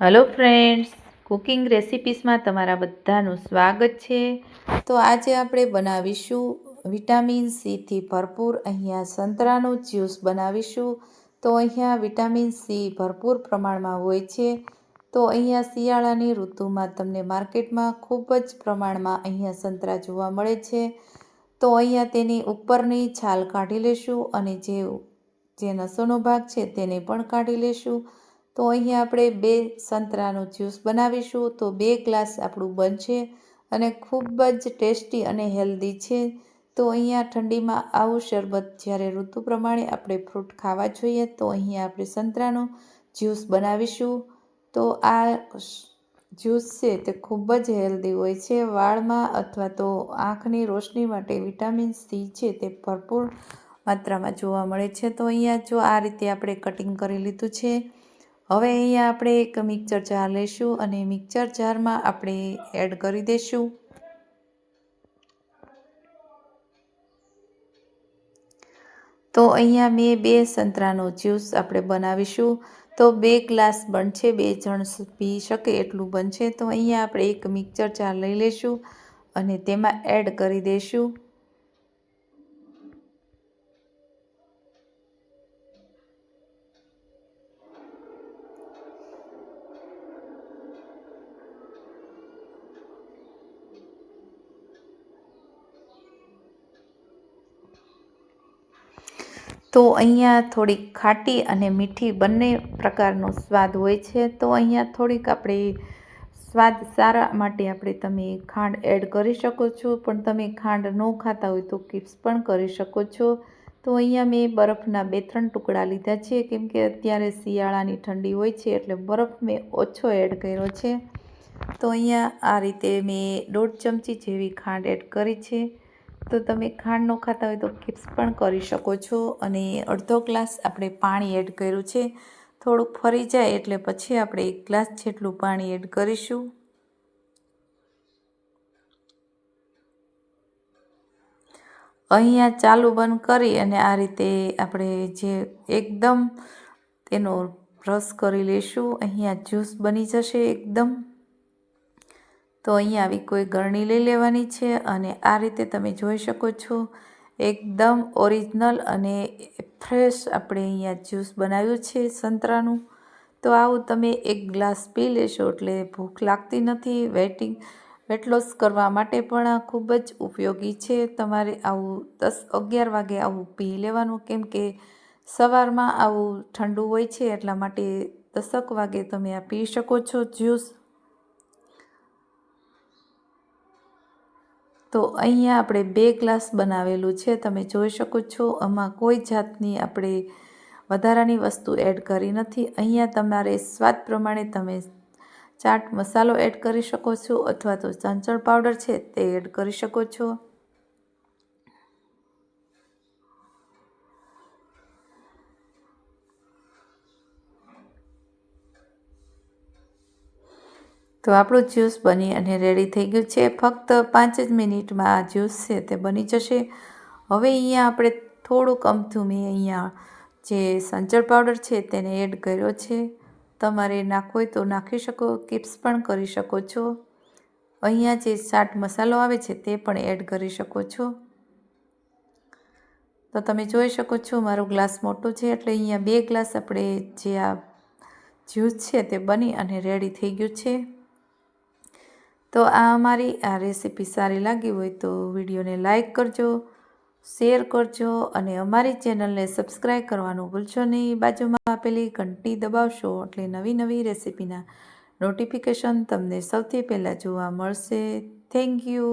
Hello friends cooking રેસિપીસમાં તમારા બધાનું સ્વાગત છે. તો આજે આપણે બનાવીશું વિટામિન સીથી ભરપૂર અહીંયા સંતરાનું જ્યુસ બનાવીશું. તો અહીંયા વિટામિન સી ભરપૂર પ્રમાણમાં હોય છે. તો અહીંયા શિયાળાની ઋતુમાં તમને માર્કેટમાં ખૂબ જ પ્રમાણમાં અહીંયા સંતરા જોવા મળે છે. તો અહીંયા તેની ઉપરની છાલ કાઢી લેશું અને જે જે નસોનો ભાગ છે તેને પણ કાઢી લેશું. તો અહીંયા આપણે બે સંતરાનું જ્યુસ બનાવીશું. તો બે ગ્લાસ આપણું બનશે અને ખૂબ જ ટેસ્ટી અને હેલ્ધી છે. તો અહીંયા ઠંડીમાં આવું શરબત જ્યારે ઋતુ પ્રમાણે આપણે ફ્રૂટ ખાવા જોઈએ, તો અહીંયા આપણે સંતરાનું જ્યુસ બનાવીશું. તો આ જ્યુસ છે તે ખૂબ જ હેલ્ધી હોય છે. વાળમાં અથવા તો આંખની રોશની માટે વિટામિન સી છે તે ભરપૂર માત્રામાં જોવા મળે છે. તો અહીંયા જો આ રીતે આપણે કટિંગ કરી લીધું છે હવે અહીંયા આપણે એક મિક્સર જાર લઈશું અને મિક્સર જારમાં આપણે એડ કરી દઈશું તો અહીંયા મેં બે સંતરાનો જ્યુસ આપણે બનાવીશું. તો બે ગ્લાસ બનશે, બે જણ પી શકે એટલું બનશે. તો અહીંયા આપણે એક મિક્સર જાર લઈ લઈશું અને તેમાં એડ કરી દઈશું તો અહીંયા થોડીક ખાટી અને મીઠી બંને પ્રકારનો સ્વાદ હોય છે. તો અહીંયા થોડીક આપણે સ્વાદ સારા માટે આપણે તમે ખાંડ એડ કરી શકો છો. પણ તમે ખાંડ ન ખાતા હોય તો કિપ્સ પણ કરી શકો છો. તો અહીંયા મેં બરફના બે ત્રણ ટુકડા લીધા છે. કેમ કે અત્યારે શિયાળાની ઠંડી હોય છે એટલે બરફ મેં ઓછો એડ કર્યો છે. તો અહીંયા આ રીતે મેં દોઢ ચમચી જેવી ખાંડ એડ કરી છે. તો તમે ખાંડ ન ખાતા હોય તો કિપ્સ પણ કરી શકો છો. અને અડધો ગ્લાસ આપણે પાણી એડ કર્યું છે. થોડુંક ફરી જાય એટલે પછી આપણે એક ગ્લાસ જેટલું પાણી એડ કરીશું. અહીંયા ચાલુ બંધ કરી અને આ રીતે આપણે જે એકદમ તેનો રસ કરી લઈશું અહીંયા જ્યુસ બની જશે એકદમ. તો અહીંયા આવી કોઈ ગરણી લઈ લેવાની છે અને આ રીતે તમે જોઈ શકો છો, એકદમ ઓરિજિનલ અને ફ્રેશ આપણે અહીંયા જ્યુસ બનાવ્યું છે સંતરાનું. તો આવું તમે એક ગ્લાસ પી લેશો એટલે ભૂખ લાગતી નથી, વેટિંગ, વેટ લોસ કરવા માટે પણ આ ખૂબ જ ઉપયોગી છે. તમારે આવું દસ અગિયાર વાગે આવું પી લેવાનું, કેમ કે સવારમાં આવું ઠંડુ હોય છે, એટલા માટે દસક વાગે તમે આ પી શકો છો જ્યુસ. તો અહીંયા આપણે બે ગ્લાસ બનાવેલું છે. તમે જોઈ શકો છો, આમાં કોઈ જાતની આપણે વધારાની વસ્તુ એડ કરી નથી. અહીંયા તમારે સ્વાદ પ્રમાણે તમે ચાટ મસાલો એડ કરી શકો છો અથવા તો ચંચળ પાવડર છે તે એડ કરી શકો છો. તો આપણું જ્યુસ બની અને રેડી થઈ ગયું છે. ફક્ત પાંચ જ મિનિટમાં આ જ્યુસ છે તે બની જશે. હવે અહીંયા આપણે થોડુંક અમથું અહીંયા જે સંચળ પાવડર છે તેને એડ કર્યો છે. તમારે નાખવો હોય તો નાખી શકો કિપ્સ પણ કરી શકો છો. અહીંયા જે ચાટ મસાલો આવે છે તે પણ એડ કરી શકો છો. તો તમે જોઈ શકો છો મારો ગ્લાસ મોટો છે, એટલે અહીંયા બે ગ્લાસ આપણે જે આ જ્યુસ છે તે બની અને રેડી થઈ ગયું છે. તો આ અમારી આ રેસીપી સારી લાગી હોય તો વિડીયોને લાઇક કરજો, શેર કરજો અને અમારી ચેનલને સબસ્ક્રાઈબ કરવાનું ભૂલશો નહીં. બાજુમાં આપેલી ઘંટી દબાવશો એટલે નવી નવી રેસીપીના નોટિફિકેશન તમને સૌથી પહેલાં જોવા મળશે. Thank you.